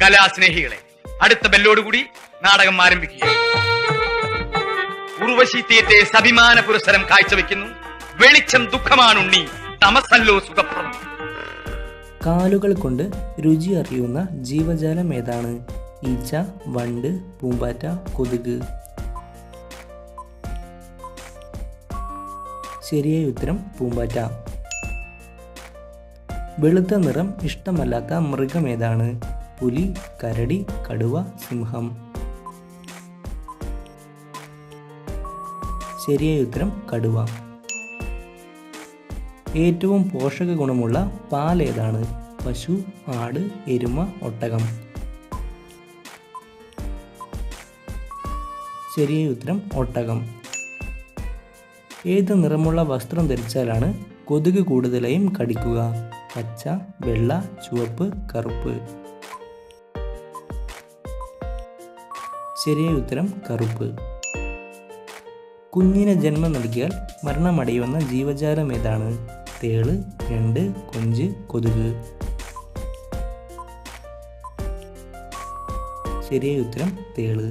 കലാസ്നേഹികളെ അടുത്ത ബെല്ലോടുകൂടി നാടകം ആരംഭിക്കുകയാണ് ഉർവശി തിയേറ്റേഴ്സ് സഭിമാന പുരസ്സരം കാഴ്ചവെക്കുന്നു. വെളിച്ചം ദുഃഖമാണുണ്ണി തമസല്ലോ സുഖപ്രദം. കാലുകൾ കൊണ്ട് രുചി അറിയുന്ന ജീവജാലം ഏതാണ്? ഈച്ച വണ്ട് പൂമ്പാറ്റ കൊതുക്. ശരിയായ ഉത്തരം പൂമ്പാറ്റ. വെളുത്ത നിറം ഇഷ്ടമല്ലാത്ത മൃഗം ഏതാണ്? പുലി കരടി കടുവ സിംഹം. ശരിയായ ഉത്തരം കടുവ. ഏറ്റവും പോഷക ഗുണമുള്ള പാൽ ഏതാണ്? പശു ആട് എരുമ ഒട്ടകം. ശരിയായ ഉത്തരം ഒട്ടകം. ഏത് നിറമുള്ള വസ്ത്രം ധരിച്ചാലാണ് കൊതുക് കൂടുതലായും കടിക്കുക? പച്ച വെള്ള ചുവപ്പ് കറുപ്പ്. ശരിയായ ഉത്തരം കറുപ്പ്. കുഞ്ഞിന് ജന്മം നൽകിയാൽ മരണമടയുന്ന ജീവജാലം ഏതാണ്? തേൾ ഞണ്ട് കൊഞ്ച് കൊതുക്. ശരിയായ ഉത്തരം തേൾ.